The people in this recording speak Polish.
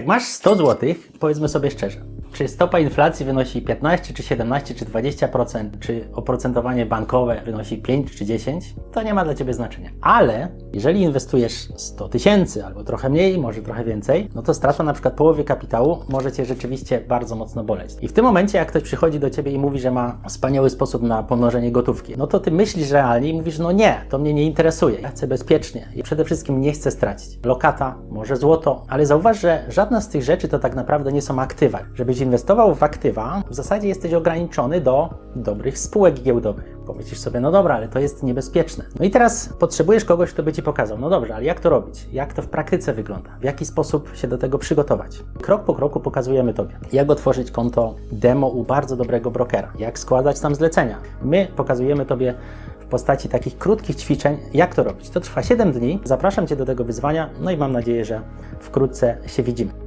Jak masz 100 zł, powiedzmy sobie szczerze, czy stopa inflacji wynosi 15, czy 17, czy 20%, czy oprocentowanie bankowe wynosi 5 czy 10, to nie ma dla Ciebie znaczenia. Ale jeżeli inwestujesz 100 tysięcy albo trochę mniej, może trochę więcej, no to strata na przykład połowy kapitału może Cię rzeczywiście bardzo mocno boleć. I w tym momencie, jak ktoś przychodzi do Ciebie i mówi, że ma wspaniały sposób na pomnożenie gotówki, no to Ty myślisz realnie i mówisz, no nie, to mnie nie interesuje, ja chcę bezpiecznie i przede wszystkim nie chcę stracić. Lokata, może złoto, ale zauważ, że żadna z tych rzeczy to tak naprawdę nie są aktywa. Żebyś inwestował w aktywa, w zasadzie jesteś ograniczony do dobrych spółek giełdowych. Pomyślisz sobie, no dobra, ale to jest niebezpieczne. No i teraz potrzebujesz kogoś, kto by ci pokazał, no dobrze, ale jak to robić? Jak to w praktyce wygląda? W jaki sposób się do tego przygotować? Krok po kroku pokazujemy Tobie, jak otworzyć konto demo u bardzo dobrego brokera, jak składać tam zlecenia. My pokazujemy Tobie w postaci takich krótkich ćwiczeń, jak to robić. To trwa 7 dni. Zapraszam Cię do tego wyzwania, no i mam nadzieję, że wkrótce się widzimy.